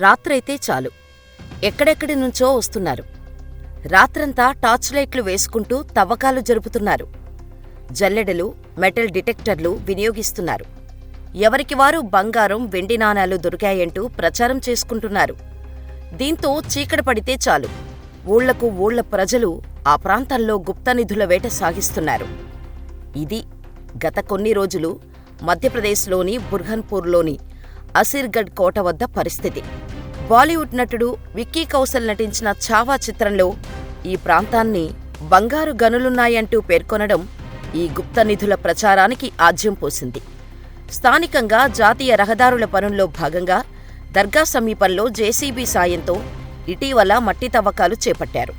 రాత్రైతే చాలు. ఎక్కడెక్కడి నుంచో వస్తున్నారు. రాత్రంతా టార్చ్ లైట్లు వేసుకుంటూ తవ్వకాలు జరుపుతున్నారు. జల్లెడలు మెటల్ డిటెక్టర్లు వినియోగిస్తున్నారు. ఎవరికి వారు బంగారం వెండి నాణాలు దొరికాయంటూ ప్రచారం చేసుకుంటున్నారు. దీంతో చీకటి పడితే చాలు. ఊళ్ళకు ఊళ్ళ ప్రజలు ఆ ప్రాంతంలో గుప్తనిధుల వేట సాగిస్తున్నారు. ఇది గత కొన్ని రోజులు మధ్యప్రదేశ్లోని బుర్హన్పూర్లోని అసిర్గఢ్ కోట వద్ద పరిస్థితి. బాలీవుడ్ నటుడు విక్కీ కౌశల్ నటించిన ఛావా చిత్రంలో ఈ ప్రాంతాన్ని బంగారు గనులున్నాయంటూ పేర్కొనడం ఈ గుప్త నిధుల ప్రచారానికి ఆజ్యం పోసింది. స్థానికంగా జాతీయ రహదారుల పనుల్లో భాగంగా దర్గా సమీపంలో జేసీబీ సాయంతో ఇటీవల మట్టి తవ్వకాలు చేపట్టారు.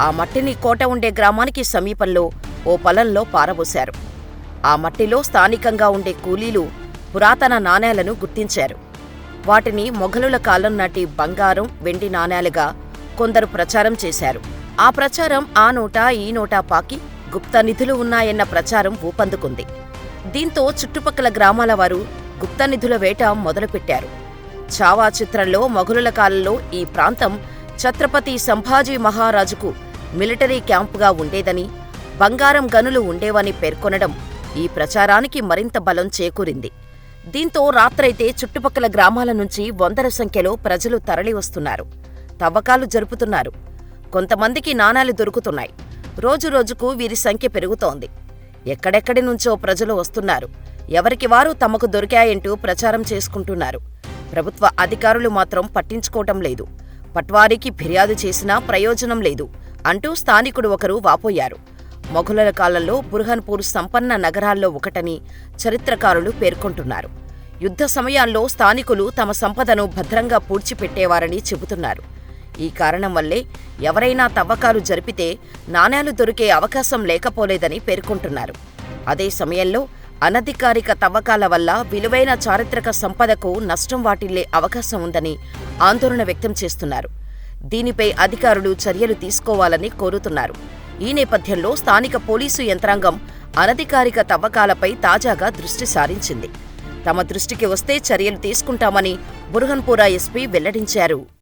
ఆ మట్టిని కోట ఉండే గ్రామానికి సమీపంలో ఓ పొలంలో పారబోశారు. ఆ మట్టిలో స్థానికంగా ఉండే కూలీలు పురాతన నాణేలను గుర్తించారు. వాటిని మొఘలుల కాలం నాటి బంగారం వెండి నాణేలుగా కొందరు ప్రచారం చేశారు. ఆ ప్రచారం ఆ నోటా ఈ నోటా పాకి గుప్త నిధులు ఉన్నాయన్న ప్రచారం ఊపందుకుంది. దీంతో చుట్టుపక్కల గ్రామాల వారు గుప్త నిధుల వేట మొదలుపెట్టారు. చావా చిత్రంలో మొఘలుల కాలంలో ఈ ప్రాంతం ఛత్రపతి సంభాజీ మహారాజుకు మిలిటరీ క్యాంపుగా ఉండేదని బంగారం గనులు ఉండేవని పేర్కొనడం ఈ ప్రచారానికి మరింత బలం చేకూరింది. దీంతో రాత్రైతే చుట్టుపక్కల గ్రామాల నుంచి వందల సంఖ్యలో ప్రజలు తరలివస్తున్నారు తవ్వకాలు జరుపుతున్నారు. కొంతమందికి నాణాలు దొరుకుతున్నాయి. రోజురోజుకు వీరి సంఖ్య పెరుగుతోంది. ఎక్కడెక్కడి నుంచో ప్రజలు వస్తున్నారు. ఎవరికి వారు తమకు దొరికాయంటూ ప్రచారం చేసుకుంటున్నారు. ప్రభుత్వ అధికారులు మాత్రం పట్టించుకోవటం లేదు. పట్వారీకి ఫిర్యాదు చేసినా ప్రయోజనం లేదు. అంటూ స్థానికుడు ఒకరు వాపోయారు. మొఘలుల కాలంలో బుర్హన్పూర్ సంపన్న నగరాల్లో ఒకటని చరిత్రకారులు పేర్కొంటున్నారు. యుద్ధ సమయాల్లో స్థానికులు తమ సంపదను భద్రంగా పూడ్చిపెట్టేవారని చెబుతున్నారు. ఈ కారణం వల్లే ఎవరైనా తవ్వకాలు జరిపితే నాణేలు దొరికే అవకాశం లేకపోలేదని పేర్కొంటున్నారు. అదే సమయంలో అనధికారిక తవ్వకాల వల్ల విలువైన చారిత్రక సంపదకు నష్టం వాటిల్లే అవకాశం ఉందని ఆందోళన వ్యక్తం చేస్తున్నారు. దీనిపై అధికారులు చర్యలు తీసుకోవాలని కోరుతున్నారు. ఈ నేపథ్యంలో స్థానిక పోలీసు యంత్రాంగం అనధికారిక తవ్వకాలపై తాజాగా దృష్టి సారించింది. తమ దృష్టికి వస్తే చర్యలు తీసుకుంటామని బుర్హన్పురా ఎస్పీ వెల్లడించారు.